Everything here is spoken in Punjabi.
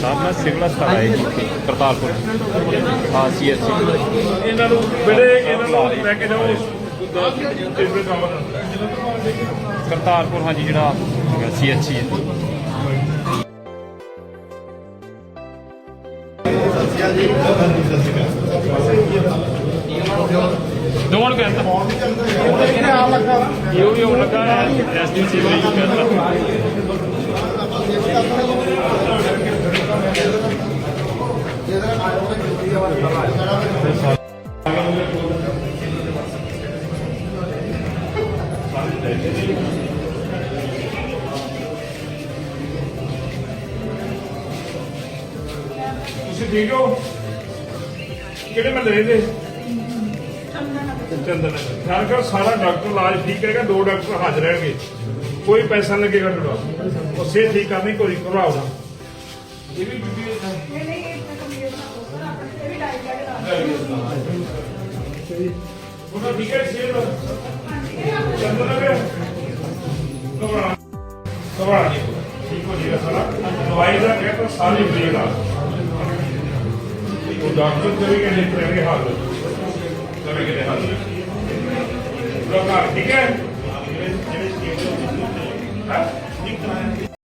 ਸਾਹਿਬ ਨਾਲ ਸਿਵਲ ਹਸਪਤਾਲ ਆਏ ਜੀ ਕਰਤਾਰਪੁਰ। ਹਾਂ ਸੀਐਸਸੀ ਇਹਨਾਂ ਨੂੰ ਬੜੇ ਇਹਨਾਂ ਨੂੰ ਲੈ ਕੇ ਜਾਓ ਕਰਤਾਰਪੁਰ ਹਾਂਜੀ ਜਿਹੜਾ ਸੀਐਸਸੀ ਹੈ। ਦੋਣ ਕਹਿੰਦਾ। ਇਹ ਵੀ ਉਹ ਲੱਗਾ ਐਸਡੀਸੀ ਲਈ ਕਹਿੰਦਾ। ਤੁਸੀਂ ਠੀਕ ਹੋ? ਕਿਹੜੇ ਮਹੱਲੇ ਰਹਿੰਦੇ ਚੰਦਨ ਖਿਆਲ ਕਰ ਸਾਰਾ ਡਾਕਟਰ ਇਲਾਜ ਠੀਕ ਕਰੇਗਾ, ਦੋ ਡਾਕਟਰ ਹਾਜ਼ਰ ਰਹਿਣਗੇ। ਕੋਈ ਪੈਸਾ ਨਹੀਂ ਲੱਗੇਗਾ ਤੁਹਾਡਾ। ਉਹ ਸਿਹਤ ਠੀਕ ਕਰਨੀ, ਕੋਈ ਘਬਰਾਓ ਨਾ। ਇਹ ਵੀ ਬੀਬੀ ਉਹਨਾਂ ਟਿਕਟ ਸੇਵ ਚੰਦੋ ਨਗਰ ਕਬੜਾ ਕਬੜਾ ਠੀਕ ਹੋ ਜੀਗਾ ਸਾਰਾ ਦਵਾਈ ਦਾ ਕਹਿ ਤਾਂ ਸਾਰੇ ਫਰੀ ਦਾ ਉਹ ਡਾਕਟਰ ਤੇ ਵੀ ਕਹਿੰਦੇ ਪ੍ਰੇਮੀ ਹਾਲ ਕਰੇ ਕਿਤੇ ਹਾਲ ਲੋਕਾਂ ਠੀਕ ਹੈ ਜਿਹੜੇ ਜਿਹੜੇ ਸਟੇਟ ਤੋਂ ਨਿਕਲ ਆਏ